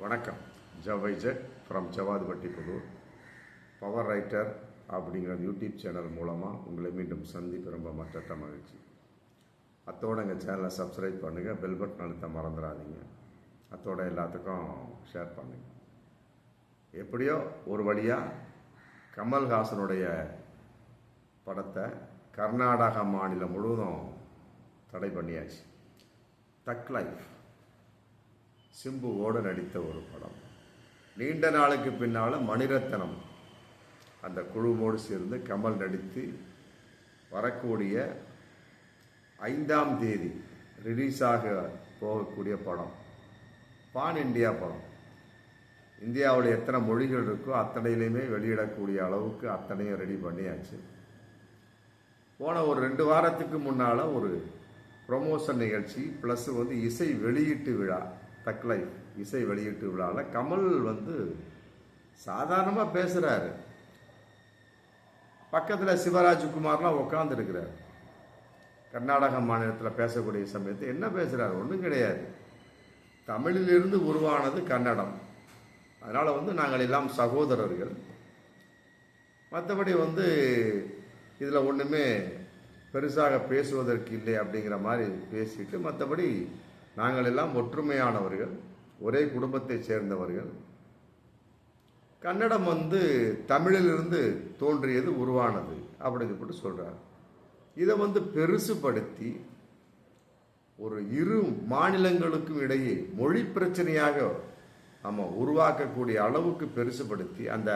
வணக்கம். ஜவைஜக் from Javadhupatti Puthur. Power writer அப்படிங்கிற YouTube channel மூலமாக உங்களை மீண்டும் சந்திப்பு ரொம்ப மற்ற மகிழ்ச்சி. அத்தோட எங்கள் சேனலை சப்ஸ்கிரைப் பண்ணுங்கள் பெல் பட்டன் அழுத்த மறந்துடாதீங்க. அத்தோட எல்லாத்துக்கும் ஷேர் பண்ணுங்கள் எப்படியோ ஒரு வழியாக கமல்ஹாசனுடைய படத்தை கர்நாடகா மாநிலம் முழுவதும் தடை பண்ணியாச்சு. தக் லைஃப் சிம்புவோடு நடித்த ஒரு படம். நீண்ட நாளுக்கு பின்னால் மணிரத்னம் அந்த குழுவோடு சேர்ந்து கமல் நடித்து வரக்கூடிய ஐந்தாம் தேதி ரிலீஸாக போகக்கூடிய படம். பான் இந்தியா படம். இந்தியாவில் எத்தனை மொழிகள் இருக்கோ அத்தனையிலையுமே வெளியிடக்கூடிய அளவுக்கு அத்தனையும் ரெடி பண்ணியாச்சு. போன ஒரு ரெண்டு வாரத்துக்கு முன்னால் ஒரு ப்ரொமோஷன் நிகழ்ச்சி ப்ளஸ் வந்து இசை வெளியீட்டு விழா. தக்லை இசை வெளியீட்டு விழாவில் கமல் வந்து சாதாரணமாக பேசுகிறாரு பக்கத்தில் சிவராஜ்குமார்லாம் உட்காந்துருக்கிறார் கர்நாடக மாநிலத்தில் பேசக்கூடிய சமயத்தில் என்ன பேசுகிறார் ஒன்றும் கிடையாது. தமிழிலிருந்து உருவானது கன்னடம். அதனால் வந்து நாங்கள் எல்லாம் சகோதரர்கள். மற்றபடி வந்து இதில் ஒன்றுமே பெருசாக பேசுவதற்கு இல்லை அப்படிங்கிற மாதிரி பேசிட்டு மற்றபடி நாங்கள் எல்லாம் ஒற்றுமையானவர்கள் ஒரே குடும்பத்தைச் சேர்ந்தவர்கள். கன்னடம் வந்து தமிழிலிருந்து தோன்றியது உருவானது அப்படின்னு சொல்லிட்டு சொல்கிறார் இதை வந்து பெருசுபடுத்தி ஒரு இரு மாநிலங்களுக்கும் இடையே மொழி பிரச்சனையாக நம்ம உருவாக்கக்கூடிய அளவுக்கு பெருசுபடுத்தி அந்த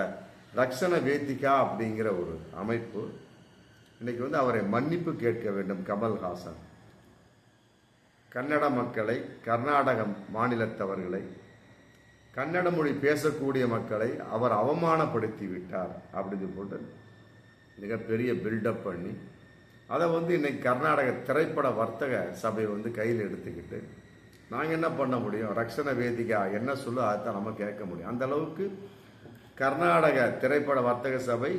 ரக்ஷண வேதிகா அப்படிங்கிற ஒரு அமைப்பு இன்னைக்கு வந்து அவரை மன்னிப்பு கேட்க வேண்டும் கமல்ஹாசன். கன்னட மக்களை கர்நாடக மாநிலத்தவர்களை கன்னட மொழி பேசக்கூடிய மக்களை அவர் அவமானப்படுத்தி விட்டார் அப்படின்னு போட்டு மிகப்பெரிய பில்டப் பண்ணி அதை வந்து இன்னைக்கு கர்நாடக திரைப்பட வர்த்தக சபை வந்து கையில் எடுத்துக்கிட்டு நாங்கள் என்ன பண்ண முடியும்? ரக்ஷண வேதிகா என்ன சொல்லு அதைத்தான் நம்ம கேட்க முடியும். அந்த அளவுக்கு கர்நாடக திரைப்பட வர்த்தக சபை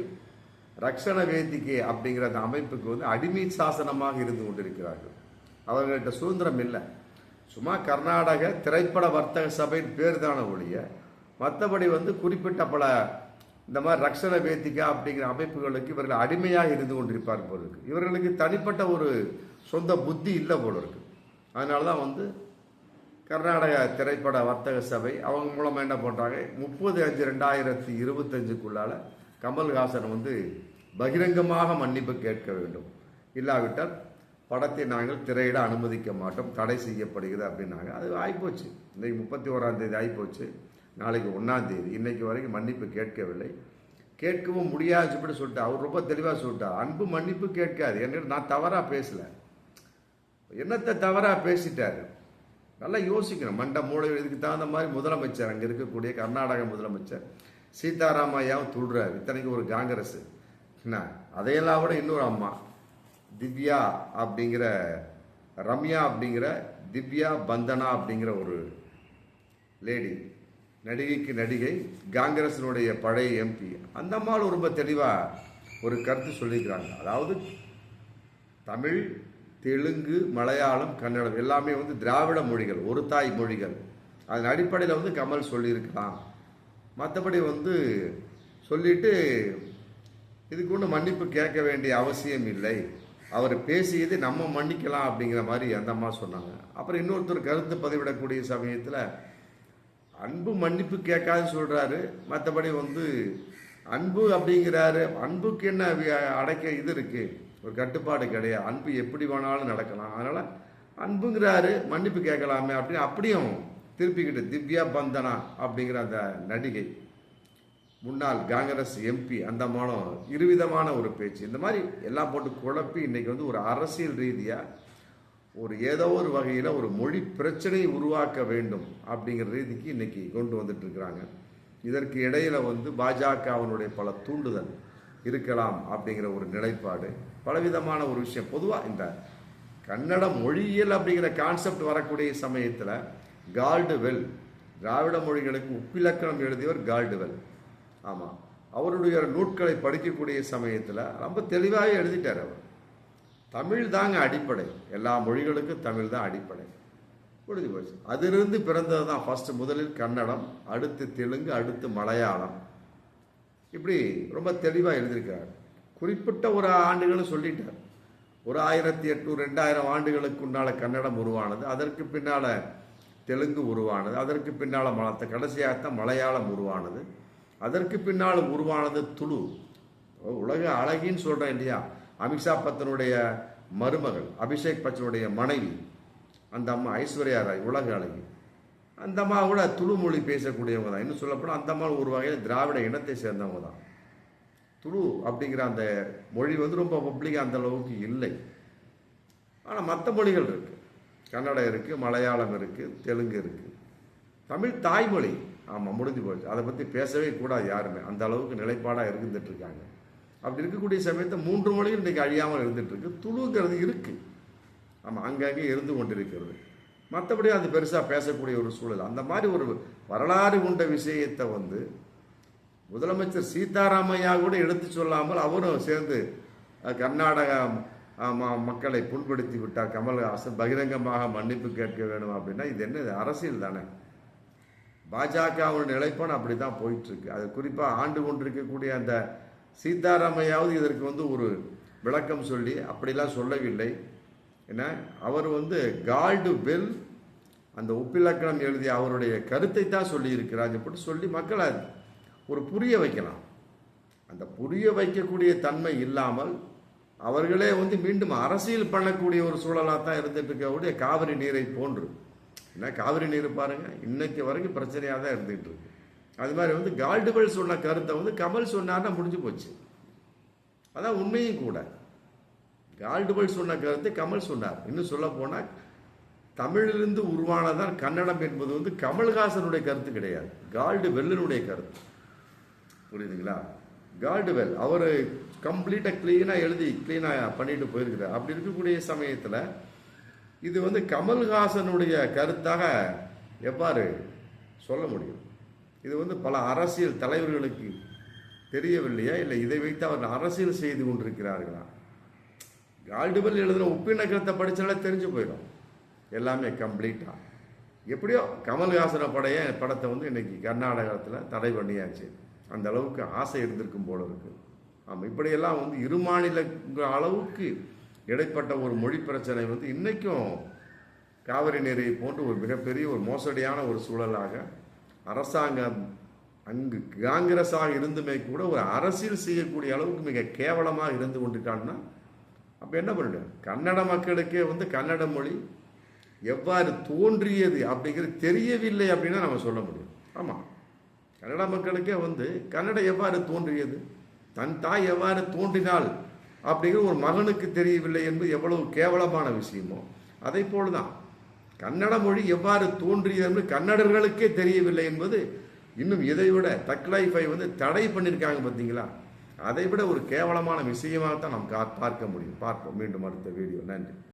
ரக்ஷண வேதிக்கை அப்படிங்கிற அந்த அமைப்புக்கு வந்து அடிமை சாசனமாக இருந்து கொண்டிருக்கிறார்கள். அவர்கள்ட்ட சுதந்திரம் இல்லை. சும்மா கர்நாடக திரைப்பட வர்த்தக சபையின் பேர் தான ஒழிய மற்றபடி வந்து குறிப்பிட்ட பல இந்த மாதிரி ரக்ஷண வேதிகா அப்படிங்கிற அமைப்புகளுக்கு இவர்கள் அடிமையாக இருந்து கொண்டிருப்பார் போல இருக்கு. இவர்களுக்கு தனிப்பட்ட ஒரு சொந்த புத்தி இல்லை போல இருக்கு. அதனால தான் வந்து கர்நாடக திரைப்பட வர்த்தக சபை அவங்க மூலமாக என்ன பண்ணுறாங்க முப்பது அஞ்சு ரெண்டாயிரத்தி இருபத்தஞ்சுக்குள்ளால கமல்ஹாசன் வந்து பகிரங்கமாக மன்னிப்பு கேட்க வேண்டும். இல்லாவிட்டால் படத்தை நாங்கள் திரையிட அனுமதிக்க மாட்டோம் தடை செய்யப்படுகிறது அப்படின்னாங்க. அது ஆகிப்போச்சு இன்றைக்கி முப்பத்தி ஓராம் தேதி ஆகிப்போச்சு நாளைக்கு ஒன்றாம் தேதி. வரைக்கும் மன்னிப்பு கேட்கவில்லை. கேட்கவும் முடியாது சொல்லி சொல்லிட்டு அவர் ரொம்ப தெளிவாக சொல்லிட்டார். அன்பு மன்னிப்பு கேட்காது. என்கிட்ட நான் தவறாக பேசலை. என்னத்தை தவறாக பேசிட்டார்? நல்லா யோசிக்கணும். மண்ட மூளை இதுக்கு தகுந்த மாதிரி முதலமைச்சர் அங்கே இருக்கக்கூடிய கர்நாடக முதலமைச்சர் சீதாராமையாவும் துள்றாரு இத்தனைக்கு ஒரு காங்கிரஸ். என்ன? அதையெல்லாம் விட இன்னொரு அம்மா. திவ்யா அப்படிங்கிற ரம்யா அப்படிங்கிற திவ்யா பந்தனா அப்படிங்கிற ஒரு லேடி நடிகைக்கு நடிகை காங்கிரஸினுடைய பழைய எம்பி அந்த அம்மாவில் ரொம்ப தெளிவாக ஒரு கருத்து சொல்லியிருக்கிறாங்க. அதாவது தமிழ் தெலுங்கு மலையாளம் கன்னடம் எல்லாமே வந்து திராவிட மொழிகள் ஒரு தாய் மொழிகள். அதன் அடிப்படையில் வந்து கமல் சொல்லியிருக்கலாம். மற்றபடி வந்து சொல்லிட்டு இதுக்கு ஒன்றும் மன்னிப்பு கேட்க வேண்டிய அவசியம் இல்லை. அவர் பேசியது நம்ம மன்னிக்கலாம் அப்படிங்கிற மாதிரி அந்த அம்மா சொன்னாங்க. அப்புறம் இன்னொருத்தர் கருத்து பதிவிடக்கூடிய சமயத்தில் அன்பு மன்னிப்பு கேட்காதுன்னு சொல்கிறாரு மற்றபடி வந்து அன்பு அப்படிங்கிறாரு. அன்புக்கு என்ன அடைக்க இது இருக்குது ஒரு கட்டுப்பாடு கிடையாது. அன்பு எப்படி வேணாலும் நடக்கலாம். அதனால் அன்புங்கிறாரு மன்னிப்பு கேட்கலாமே அப்படின்னு அப்படியும் திருப்பிக்கிட்டு திவ்யா பந்தனா அப்படிங்கிற அந்த நடிகை. முன்னாள் காங்கிரஸ் எம்பி அந்த மானம் இருவிதமான ஒரு பேச்சு. இந்த மாதிரி எல்லாம் போட்டு குழப்பி இன்றைக்கி வந்து ஒரு அரசியல் ரீதியாக ஒரு ஏதோ ஒரு வகையில் ஒரு மொழி பிரச்சனையை உருவாக்க வேண்டும் அப்படிங்கிற ரீதிக்கு இன்றைக்கி கொண்டு வந்துட்டுருக்கிறாங்க இதற்கு இடையில் வந்து பாஜகவினுடைய பல தூண்டுதல் இருக்கலாம் அப்படிங்கிற ஒரு நிலைப்பாடு பலவிதமான ஒரு விஷயம். பொதுவாக இந்த கன்னட மொழியியல் அப்படிங்கிற கான்செப்ட் வரக்கூடிய சமயத்தில் கால்டுவெல் திராவிட மொழிகளுக்கு உப்பிலக்கணம் எழுதியவர் கால்டுவெல். ஆமாம் அவருடைய நூட்களை படிக்கக்கூடிய சமயத்தில் ரொம்ப தெளிவாக எழுதிட்டார் அவர். தமிழ் தாங்க அடிப்படை. எல்லா மொழிகளுக்கும் தமிழ் தான் அடிப்படை. முடிஞ்சு போச்சு. அதிலிருந்து பிறந்தது தான் ஃபஸ்ட்டு முதலில் கன்னடம் அடுத்து தெலுங்கு அடுத்து மலையாளம். இப்படி ரொம்ப தெளிவாக எழுதியிருக்கிறார். குறிப்பிட்ட ஒரு ஆண்டுகளும் சொல்லிட்டார். ஒரு ஆயிரத்தி எட்நூறு ரெண்டாயிரம் ஆண்டுகளுக்கு உண்டான கன்னடம் உருவானது. அதற்கு பின்னால் தெலுங்கு உருவானது. அதற்கு பின்னால் மலத்த கடைசியாகத்தான் மலையாளம் உருவானது. அதற்கு பின்னால் உருவானது துளு. உலக அழகின்னு சொல்கிறேன் இல்லையா? அமித்ஷா பத்தனுடைய மருமகள் அபிஷேக் பச்சனுடைய மனைவி அந்த அம்மா ஐஸ்வர்யா ராய் உலக அழகி. அந்த அம்மா கூட துளு மொழி பேசக்கூடியவங்க தான். இன்னும் சொல்லப்போனால் அந்த அம்மா ஒரு வகையில் திராவிட இனத்தை சேர்ந்தவங்க தான். துளு அப்படிங்கிற அந்த மொழி வந்து ரொம்ப பப்ளிக்காக அந்த அளவுக்கு இல்லை. ஆனால் மற்ற மொழிகள் இருக்குது கன்னடம் இருக்குது மலையாளம் இருக்குது தெலுங்கு இருக்குது தமிழ் தாய்மொழி ஆமாம் முடிஞ்சு போச்சு. அதை பற்றி பேசவே கூடாது யாருமே. அந்த அளவுக்கு நிலைப்பாடாக இருந்துட்டு இருக்காங்க அப்படி இருக்கக்கூடிய சமயத்தை மூன்று மொழியும் இன்றைக்கி அழியாமல் இருந்துகிட்ருக்கு இருக்கு. துளுங்கிறது ஆமாம் அங்கங்கே இருந்து கொண்டிருக்கிறது. மற்றபடி அது பெருசாக பேசக்கூடிய ஒரு சூழல். அந்த மாதிரி ஒரு வரலாறு கொண்ட விஷயத்தை வந்து முதலமைச்சர் சீதாராமையா கூட எடுத்து சொல்லாமல் அவரும் சேர்ந்து கர்நாடக கர்நாடகா ம- மக்களை புண்படுத்தி விட்டார். கமல்ஹாசன் பகிரங்கமாக மன்னிப்பு கேட்க வேணும் அப்படின்னா இது என்ன இது அரசியல் தானே? பாஜகவுடைய நிலைப்பாடு அப்படி தான் போயிட்டுருக்கு. அது குறிப்பாக ஆண்டு கொண்டிருக்கக்கூடிய அந்த சீதாராமையாவது இதற்கு வந்து ஒரு விளக்கம் சொல்லி அப்படிலாம் சொல்லவில்லை. ஏன்னா அவர் வந்து கால்டு வெல் அந்த ஒப்பிலக்கணம் எழுதிய அவருடைய கருத்தை தான் சொல்லியிருக்கிறார் அப்படி சொல்லி மக்களை ஒரு புரிய வைக்கலாம். அந்த புரிய வைக்கக்கூடிய தன்மை இல்லாமல் அவர்களே வந்து மீண்டும் அரசியல் பண்ணக்கூடிய ஒரு சூழலாக தான் இருந்துட்டு இருக்கக்கூடிய காவிரி நீரை போன்று ஏன்னா காவிரி நீர் பாருங்க இன்னைக்கு வரைக்கும் பிரச்சனையாக தான் இருந்துகிட்டு இருக்கு. அது மாதிரி வந்து கால்டுவெல் சொன்ன கருத்தை வந்து கமல் சொன்னார்னா முடிஞ்சு போச்சு. அதான் உண்மையும் கூட. கால்டுவெல் சொன்ன கருத்தை கமல் சொன்னார். இன்னும் சொல்ல போனால் தமிழிலிருந்து உருவானதான் கன்னடம் என்பது வந்து கமல்ஹாசனுடைய கருத்து கிடையாது. கால்டு வெல்லனுடைய கருத்து. புரியுதுங்களா? கால்டுவெல் அவர் கம்ப்ளீட்டாக க்ளீனாக எழுதி க்ளீனாக பண்ணிட்டு போயிருக்கிறார். அப்படி இருக்கக்கூடிய சமயத்தில் இது வந்து கமல்ஹாசனுடைய கருத்தாக எவ்வாறு சொல்ல முடியும்? இது வந்து பல அரசியல் தலைவர்களுக்கு தெரியவில்லையா? இல்லை இதை வைத்து அவர் அரசியல் செய்து கொண்டிருக்கிறார்களா? கால்டுவெல் எழுதின உப்பிணக்கத்தை படித்தாலே தெரிஞ்சு போயிடும். எல்லாமே கம்ப்ளீட்டாக எப்படியோ கமல்ஹாசன படைய படத்தை வந்து இன்னைக்கு கர்நாடகத்தில் தடை பண்ணியாச்சு. அந்த அளவுக்கு ஆசை இருந்திருக்கும் போல இருக்கு. ஆமாம் இப்படியெல்லாம் வந்து இரு மாநிலங்கிற அளவுக்கு இடைப்பட்ட ஒரு மொழி பிரச்சனை வந்து இன்றைக்கும் காவிரி நீரை போன்று ஒரு மிகப்பெரிய ஒரு மோசடியான ஒரு சூழலாக அரசாங்கம் அங்கு காங்கிரஸாக இருந்துமே கூட ஒரு அரசியல் செய்யக்கூடிய அளவுக்கு மிக கேவலமாக இருந்து கொண்டிருக்காங்கன்னா அப்போ என்ன பண்ணணும் கன்னட மக்களுக்கே வந்து கன்னட மொழி எவ்வாறு தோன்றியது அப்படிங்கிறது தெரியவில்லை அப்படின்னா நம்ம சொல்ல முடியும். ஆமாம் கன்னட மக்களுக்கே வந்து கன்னடம் எவ்வாறு தோன்றியது? தன் தாய் எவ்வாறு தோன்றினால் அப்படிங்கிற ஒரு மகனுக்கு தெரியவில்லை என்பது எவ்வளவு கேவலமான விஷயமோ. அதை போலதான் கன்னட மொழி எவ்வாறு தோன்றியது என்று கன்னடர்களுக்கே தெரியவில்லை என்பது இன்னும் இதை விட தக்லைஃபை வந்து தடை பண்ணியிருக்காங்க பார்த்தீங்களா? அதை விட ஒரு கேவலமான விஷயமாக தான் நாம் கா- பார்க்க முடியும். பார்ப்போம். மீண்டும் அடுத்த வீடியோ. நன்றி.